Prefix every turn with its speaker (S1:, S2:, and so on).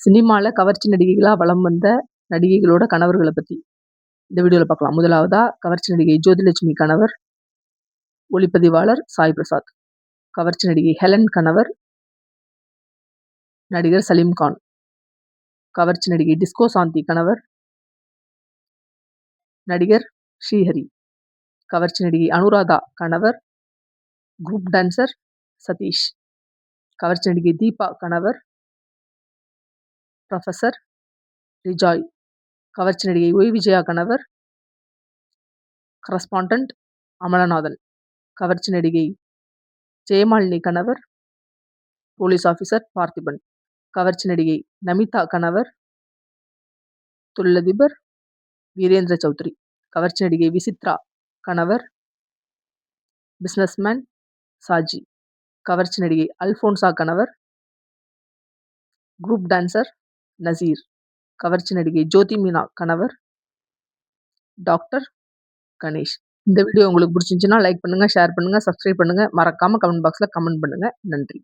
S1: சினிமாவில் கவர்ச்சி நடிகைகளாக வளம் வந்த நடிகைகளோட கணவர்களை பற்றி இந்த வீடியோவில் பார்க்கலாம். முதலாவதாக கவர்ச்சி நடிகை ஜோதிலட்சுமி கணவர் ஒளிப்பதிவாளர் சாய் பிரசாத். கவர்ச்சி நடிகை ஹெலன் கணவர் நடிகர் சலீம்கான் கவர்ச்சி நடிகை டிஸ்கோ சாந்தி கணவர் நடிகர் ஸ்ரீஹரி. கவர்ச்சி நடிகை அனுராதா கணவர் குரூப் டான்சர் சதீஷ். கவர்ச்சி நடிகை தீபா கணவர் ப்ரொஃபஸர் ரிஜாய் கவர்ச்சி நடிகை ஒய் விஜயா கணவர் கரஸ்பாண்டன்ட் அமலநாதன் கவர்ச்சி நடிகை ஜெயமாலினி கணவர் போலீஸ் ஆஃபீஸர் பார்த்திபன் கவர்ச்சி நடிகை நமிதா கணவர் தொழிலதிபர் வீரேந்திர சௌத்ரி கவர்ச்சி நடிகை விசித்ரா கணவர் பிஸ்னஸ்மேன் சாஜி கவர்ச்சி நடிகை அல்ஃபோன்சா கணவர் குரூப் டான்சர் நசீர். கவர்ச்சி நடிகை ஜோதி மீனா கணவர். டாக்டர் கணேஷ். இந்த வீடியோ உங்களுக்கு பிடிச்சிருந்துச்சுன்னா லைக் பண்ணுங்கள் ஷேர் பண்ணுங்கள் சப்ஸ்கிரைப் பண்ணுங்கள் மறக்காமல் கமெண்ட் பாக்ஸில் கமெண்ட் பண்ணுங்கள் நன்றி.